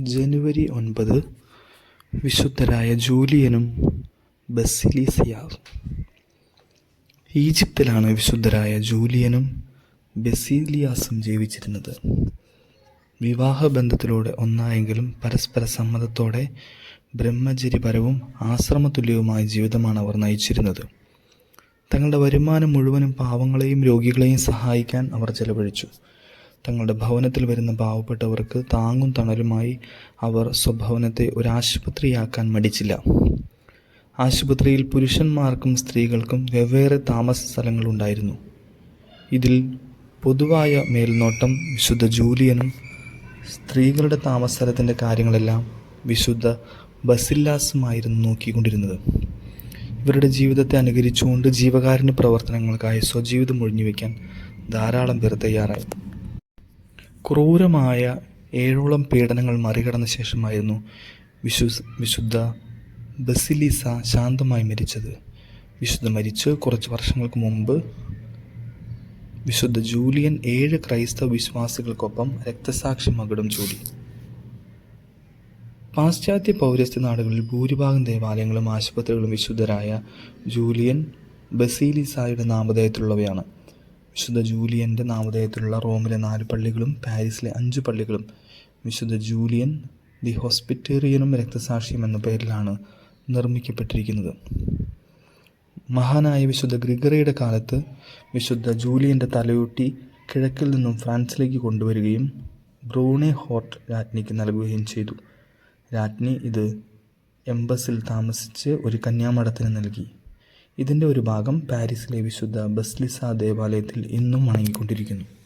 ജനുവരി ഒൻപത് വിശുദ്ധരായ ജൂലിയനും ബസിലീസിയാവും ഈജിപ്തിലാണ് വിശുദ്ധരായ ജൂലിയനും ബസീലിയാസും ജീവിച്ചിരുന്നത്. വിവാഹബന്ധത്തിലൂടെ ഒന്നായെങ്കിലും പരസ്പര സമ്മതത്തോടെ ബ്രഹ്മചര്യപരവും ആശ്രമതുല്യവുമായ ജീവിതമാണ് അവർ നയിച്ചിരുന്നത്. തങ്ങളുടെ വരുമാനം മുഴുവനും പാവങ്ങളെയും രോഗികളെയും സഹായിക്കാൻ അവർ ചെലവഴിച്ചു. തങ്ങളുടെ ഭവനത്തിൽ വരുന്ന പാവപ്പെട്ടവർക്ക് താങ്ങും തണലുമായി അവർ സ്വഭവനത്തെ ഒരു ആശുപത്രിയാക്കാൻ മടിച്ചില്ല. ആശുപത്രിയിൽ പുരുഷന്മാർക്കും സ്ത്രീകൾക്കും വെവ്വേറെ താമസ സ്ഥലങ്ങളുണ്ടായിരുന്നു ഇതിൽ പൊതുവായ മേൽനോട്ടം വിശുദ്ധ ജൂലിയനും സ്ത്രീകളുടെ താമസ സ്ഥലത്തിന്റെ കാര്യങ്ങളെല്ലാം വിശുദ്ധ ബസില്ലാസുമായിരുന്നു നോക്കിക്കൊണ്ടിരുന്നത്. ഇവരുടെ ജീവിതത്തെ അനുകരിച്ചുകൊണ്ട് ജീവകാരുണ്യ പ്രവർത്തനങ്ങൾക്കായി സ്വജീവിതം ഒഴിഞ്ഞുവെക്കാൻ ധാരാളം പേർ തയ്യാറായി. ക്രൂരമായ ഏഴോളം പീഡനങ്ങൾ മറികടന്ന ശേഷമായിരുന്നു വിശു വിശുദ്ധ ബസിലിസ ശാന്തമായി മരിച്ചത്. വിശുദ്ധ മരിച്ച് കുറച്ച് വർഷങ്ങൾക്ക് മുമ്പ് വിശുദ്ധ ജൂലിയൻ ഏഴ് ക്രൈസ്തവ വിശ്വാസികൾക്കൊപ്പം രക്തസാക്ഷി മകുടം ചൂടി. പാശ്ചാത്യ പൗരസ്ത്യ നാടുകളിൽ ഭൂരിഭാഗം ദേവാലയങ്ങളും ആശുപത്രികളും വിശുദ്ധരായ ജൂലിയൻ ബസീലിസായുടെ നാമധേയത്തിലുള്ളവയാണ്. വിശുദ്ധ ജൂലിയന്റെ നാമധേയത്തിലുള്ള റോമിലെ നാല് പള്ളികളും പാരീസിലെ അഞ്ച് പള്ളികളും വിശുദ്ധ ജൂലിയൻ ദി ഹോസ്പിറ്റേറിയനും രക്തസാക്ഷിയും എന്ന പേരിലാണ് നിർമ്മിക്കപ്പെട്ടിരിക്കുന്നത്. മഹാനായ വിശുദ്ധ ഗ്രിഗറിയുടെ കാലത്ത് വിശുദ്ധ ജൂലിയന്റെ തലയൂട്ടി കിഴക്കിൽ നിന്നും ഫ്രാൻസിലേക്ക് കൊണ്ടുവരികയും ബ്രൂണെ ഹോർട്ട് രാജ്ഞിക്ക് നൽകുകയും ചെയ്തു. രാജ്ഞി ഇത് എംബസിൽ താമസിച്ച് ഒരു കന്യാമഠത്തിന് നൽകി. ഇതിന്റെ ഒരു ഭാഗം പാരീസിലെ വിശുദ്ധ ബസ്ലിസ ദേവാലയത്തിൽ ഇന്നും വണങ്ങിക്കൊണ്ടിരിക്കുന്നു.